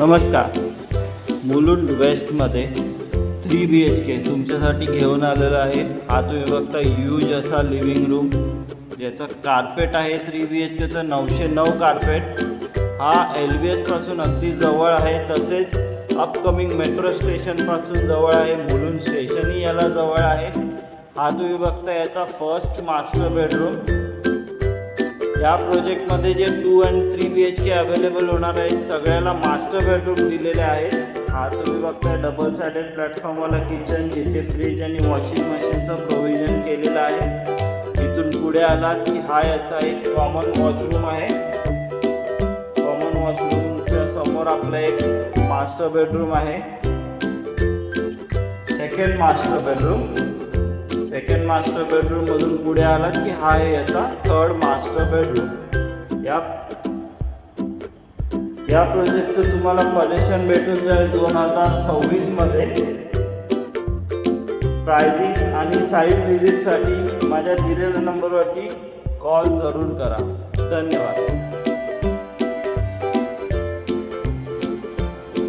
नमस्कार. मुलुंड वेस्टमध्ये three B H K तुमच्यासाठी घेऊन आलेलं आहे. हा तुम्ही बघता यूज असा लिव्हिंग रूम. ज्याचं कार्पेट आहे थ्री बी एच केचं नऊशे नऊ कार्पेट. हा एल बी एसपासून अगदी जवळ आहे. तसेच अपकमिंग मेट्रो स्टेशनपासून जवळ आहे. मुलुंड स्टेशनही याला जवळ आहे. हा तुम्ही बघता याचा फर्स्ट मास्टर बेडरूम या प्रोजेक्टमध्ये जे two and three B H K available होणार आहेत सगळ्याला मास्टर बेडरूम दिलेले आहेत. हा तुम्ही बघताय डबल सायडेड प्लॅटफॉर्मवाला किचन जिथे फ्रीज आणि वॉशिंग मशीनचं प्रोव्हिजन केलेलं आहे. इथून पुढे आला की हा याचा एक कॉमन वॉशरूम आहे. कॉमन वॉशरूमच्या समोर आपला एक मास्टर बेडरूम आहे. Second master bedroom second master bedroom मधून पुढे आलात की हा आहे याचा थर्ड मास्टर बेडरूम या या प्रोजेक्टचं तुम्हाला पजेशन भेटून जाईल दोन हजार सव्वीसमध्ये प्रायझिंग आणि साईट व्हिजिटसाठी माझ्या दिलेल्या नंबरवरती कॉल जरूर करा. धन्यवाद.